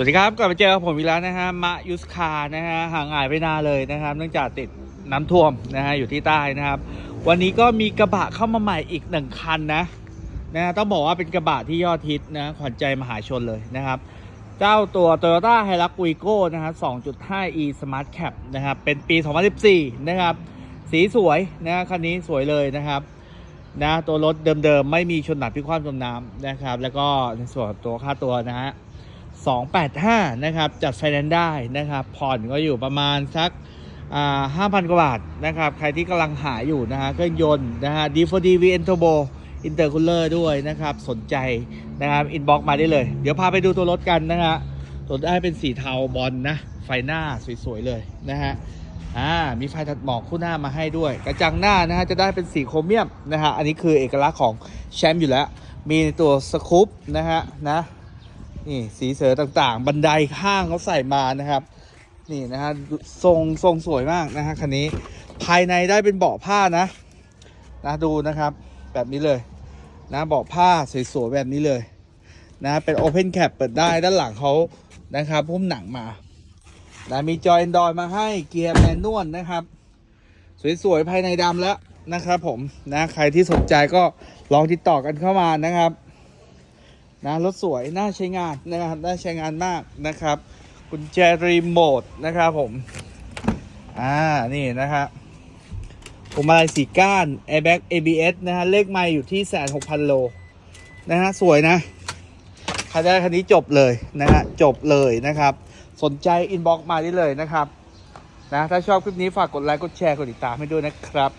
วัสดีครับกลับมาเจอกับผมอีกแล้วนะฮะมะยุสคานะฮะห่างหายไปนานเลยนะครับ เนื่องจากติดน้ำท่วมนะฮะอยู่ที่ใต้นะครับ วันนี้ก็มีกระบะเข้ามาใหม่อีกหนึ่งคันนะนะฮะต้องบอกว่าเป็นกระบะที่ยอดฮิตนะขวัญใจมหาชนเลยนะครับ เจ้าตัว Toyota h i l u x w i g o นะฮะ 2.5e Smart Cap นะครับ เป็นปี 2014 นะครับ สีสวยนะฮะคันนี้สวยเลยนะครับนะตัวรถเดิมๆ ไม่มีชนหนักพิความจมน้ำนะครับ แล้วก็ในส่วนตัวค่าตัวนะฮะ 285 นะครับ จัดไฟแนนซ์ได้นะครับ ผ่อนก็อยู่ประมาณสักอ่า5,000กว่าบาทนะครับ ใครที่กำลังหาอยู่นะฮะเครื่องยนต์นะฮะ D4D VN Turbo Intercooler ด้วยนะครับ สนใจนะครับอินบ็อกมาได้เลย เดี๋ยวพาไปดูตัวรถกันนะฮะตัวได้เป็นสีเทาบอลนะไฟหน้าสวยๆเลยนะฮะอ่ามีไฟตัดหมอกคู่หน้ามาให้ด้วย กระจังหน้านะฮะจะได้เป็นสีโครเมียมนะฮะอันนี้คือเอกลักษณ์ของแชมป์อยู่แล้ว มีตัวสกูปนะฮะนะ นี่สีเสือต่างๆ บันไดข้างเขาใส่มานะครับ นี่นะฮะทรงทรงสวยมากนะฮะคันนี้ภายในได้เป็นเบาะผ้านะ นะดูนะครับ แบบนี้เลย นะเบาะผ้าสวยๆแบบนี้เลยนะเป็น Open Cap เปิดได้ด้านหลังเขานะครับพุ่มหนังมานะมีจอย Android มาให้เกียร์แมนนวลนะครับ สวยๆภายในดำแล้วนะครับผมนะใครที่สนใจก็ลองติดต่อกันเข้ามานะครับ นะรถสวยน่าใช้งานนะครับน่าใช้งานมากนะครับกุญแจรีโมทนะครับผมอ่านี่นะครับผมอะไรสีก้าน airbag ABS นะฮะเลขไม่อยู่ที่แสนหกพันโลนะฮะสวยนะใครได้คันนี้จบเลยนะฮะจบเลยนะครับ สนใจอินบ็อกซ์มาได้เลยนะครับนะถ้าชอบคลิปนี้ฝากกดไลค์กดแชร์กดติดตามให้ด้วยนะครับ